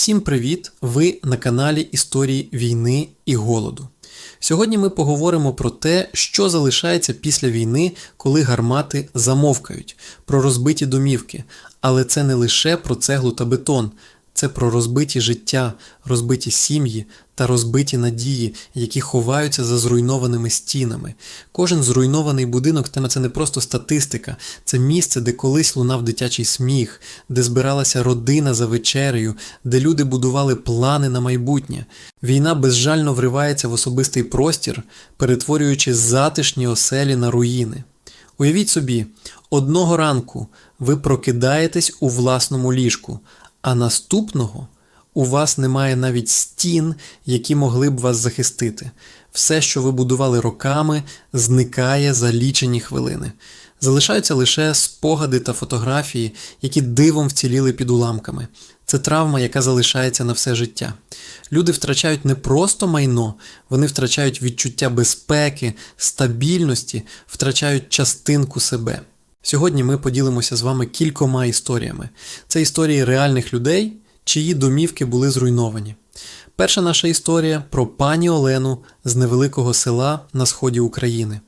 Всім привіт! Ви на каналі Історії війни і голоду. Сьогодні ми поговоримо про те, що залишається після війни, коли гармати замовкають, про розбиті домівки. Але це не лише про цеглу та бетон, це про розбиті життя, розбиті сім'ї та розбиті надії, які ховаються за зруйнованими стінами. Кожен зруйнований будинок це не просто статистика, це місце, де колись лунав дитячий сміх, де збиралася родина за вечерею, де люди будували плани на майбутнє. Війна безжально вривається в особистий простір, перетворюючи затишні оселі на руїни. Уявіть собі, одного ранку ви прокидаєтесь у власному ліжку, а наступного у вас немає навіть стін, які могли б вас захистити. Все, що ви будували роками, зникає за лічені хвилини. Залишаються лише спогади та фотографії, які дивом вціліли під уламками. Це травма, яка залишається на все життя. Люди втрачають не просто майно, вони втрачають відчуття безпеки, стабільності, втрачають частинку себе. Сьогодні ми поділимося з вами кількома історіями. Це історії реальних людей, чиї домівки були зруйновані. Перша наша історія про пані Олену з невеликого села на сході України.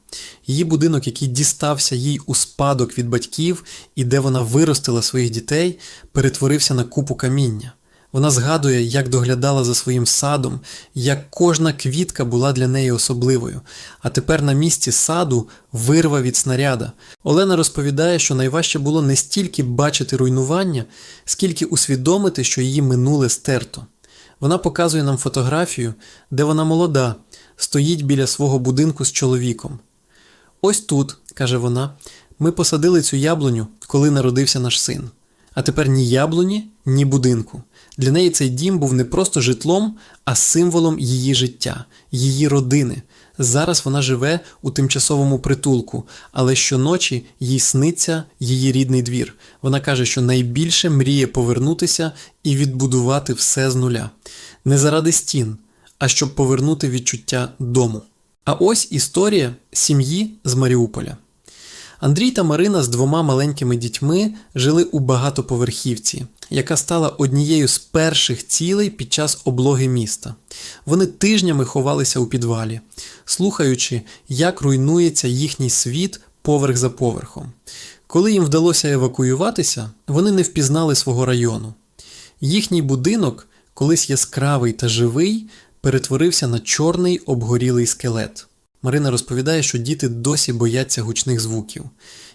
Її будинок, який дістався їй у спадок від батьків і де вона виростила своїх дітей, перетворився на купу каміння. Вона згадує, як доглядала за своїм садом, як кожна квітка була для неї особливою. А тепер на місці саду вирва від снаряда. Олена розповідає, що найважче було не стільки бачити руйнування, скільки усвідомити, що її минуле стерто. Вона показує нам фотографію, де вона молода, стоїть біля свого будинку з чоловіком. Ось тут, каже вона, ми посадили цю яблуню, коли народився наш син. А тепер ні яблуні, ні будинку. Для неї цей дім був не просто житлом, а символом її життя, її родини. Зараз вона живе у тимчасовому притулку, але щоночі їй сниться її рідний двір. Вона каже, що найбільше мріє повернутися і відбудувати все з нуля. Не заради стін, а щоб повернути відчуття дому. А ось історія сім'ї з Маріуполя. Андрій та Марина з двома маленькими дітьми жили у багатоповерхівці, яка стала однією з перших цілей під час облоги міста. Вони тижнями ховалися у підвалі, слухаючи, як руйнується їхній світ поверх за поверхом. Коли їм вдалося евакуюватися, вони не впізнали свого району. Їхній будинок, колись яскравий та живий, перетворився на чорний обгорілий скелет. Марина розповідає, що діти досі бояться гучних звуків.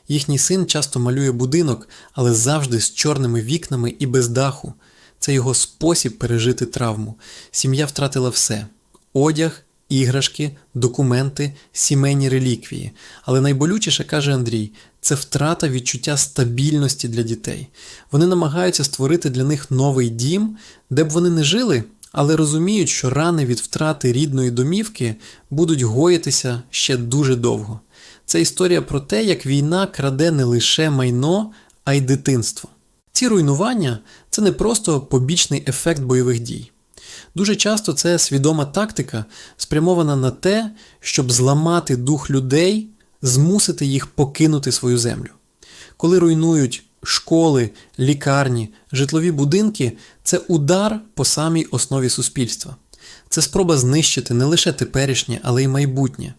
Їхній син часто малює будинок, але завжди з чорними вікнами і без даху. Це його спосіб пережити травму. Сім'я втратила все: одяг, іграшки, документи, сімейні реліквії. Але найболючіше, каже Андрій, це втрата відчуття стабільності для дітей. Вони намагаються створити для них новий дім, де б вони не жили але розуміють, що рани від втрати рідної домівки будуть гоїтися ще дуже довго. Це історія про те, як війна краде не лише майно, а й дитинство. Ці руйнування це не просто побічний ефект бойових дій. Дуже часто це свідома тактика, спрямована на те, щоб зламати дух людей, змусити їх покинути свою землю. Коли руйнують школи, лікарні, житлові будинки це удар по самій основі суспільства. Це спроба знищити не лише теперішнє, але й майбутнє.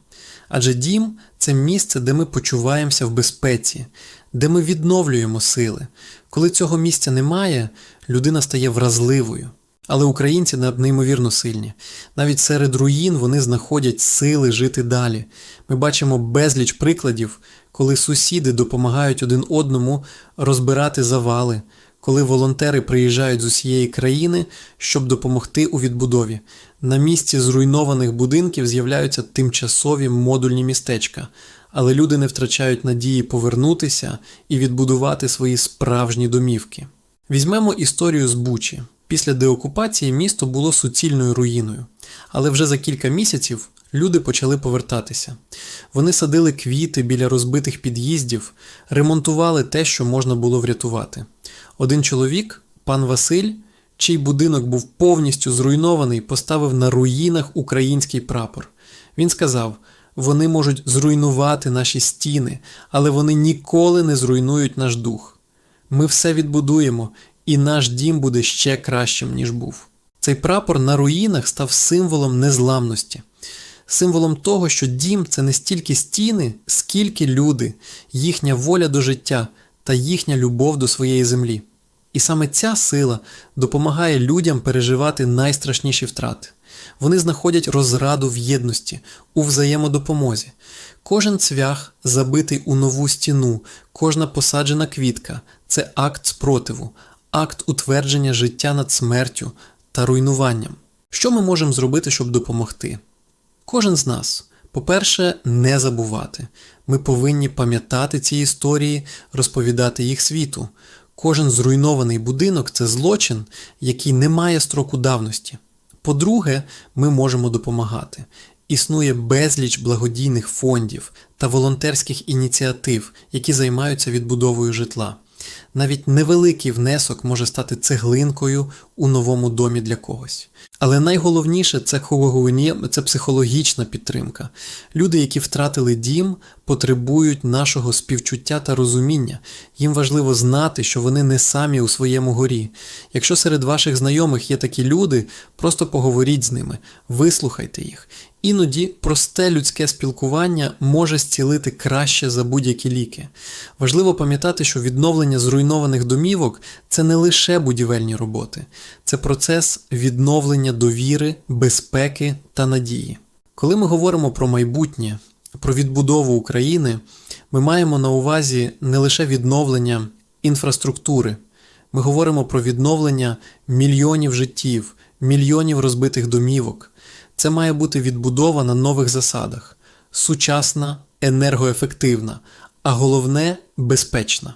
Адже дім це місце, де ми почуваємося в безпеці, де ми відновлюємо сили. Коли цього місця немає, людина стає вразливою. Але українці неймовірно сильні. Навіть серед руїн вони знаходять сили жити далі. Ми бачимо безліч прикладів, коли сусіди допомагають один одному розбирати завали, коли волонтери приїжджають з усієї країни, щоб допомогти у відбудові. На місці зруйнованих будинків з'являються тимчасові модульні містечка, але люди не втрачають надії повернутися і відбудувати свої справжні домівки. Візьмемо історію з Бучі. Після деокупації місто було суцільною руїною, але вже за кілька місяців люди почали повертатися. Вони садили квіти біля розбитих під'їздів, ремонтували те, що можна було врятувати. Один чоловік, пан Василь, чий будинок був повністю зруйнований, поставив на руїнах український прапор. Він сказав: вони можуть зруйнувати наші стіни, але вони ніколи не зруйнують наш дух. Ми все відбудуємо і наш дім буде ще кращим, ніж був. Цей прапор на руїнах став символом незламності, символом того, що дім це не стільки стіни, скільки люди, їхня воля до життя та їхня любов до своєї землі. І саме ця сила допомагає людям переживати найстрашніші втрати. Вони знаходять розраду в єдності, у взаємодопомозі. Кожен цвях, забитий у нову стіну, кожна посаджена квітка це акт спротиву, акт утвердження життя над смертю та руйнуванням. Що ми можемо зробити, щоб допомогти? Кожен з нас, по-перше, не забувати. Ми повинні пам'ятати ці історії, розповідати їх світу. Кожен зруйнований будинок це злочин, який не має строку давності. По-друге, ми можемо допомагати. Існує безліч благодійних фондів та волонтерських ініціатив, які займаються відбудовою житла. Навіть невеликий внесок може стати цеглинкою у новому домі для когось. Але найголовніше це це психологічна підтримка. Люди, які втратили дім, потребують нашого співчуття та розуміння. Їм важливо знати, що вони не самі у своєму горі. Якщо серед ваших знайомих є такі люди, просто поговоріть з ними, вислухайте їх. Іноді просте людське спілкування може зцілити краще за будь-які ліки. Важливо пам'ятати, що відновлення зруйнованих домівок це не лише будівельні роботи, це процес відновлення довіри, безпеки та надії. Коли ми говоримо про майбутнє, про відбудову України, ми маємо на увазі не лише відновлення інфраструктури, ми говоримо про відновлення мільйонів життів, мільйонів розбитих домівок. Це має бути відбудова на нових засадах, сучасна, енергоефективна, а головне безпечна,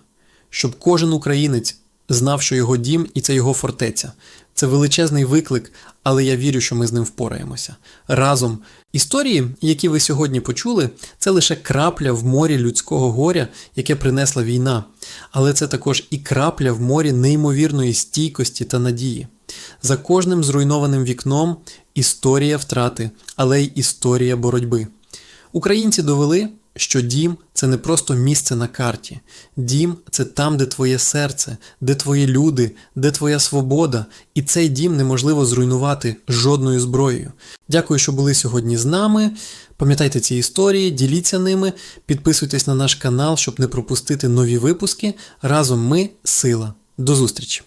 щоб кожен українець знав, що його дім і це його фортеця. Це величезний виклик, але я вірю, що ми з ним впораємося. Разом історії, які ви сьогодні почули, це лише крапля в морі людського горя, яке принесла війна, але це також і крапля в морі неймовірної стійкості та надії. За кожним зруйнованим вікном історія втрати, але й історія боротьби. Українці довели, що дім це не просто місце на карті. Дім це там, де твоє серце, де твої люди, де твоя свобода, і цей дім неможливо зруйнувати жодною зброєю. Дякую, що були сьогодні з нами. Пам'ятайте ці історії, діліться ними, підписуйтесь на наш канал, щоб не пропустити нові випуски. Разом ми сила. До зустрічі!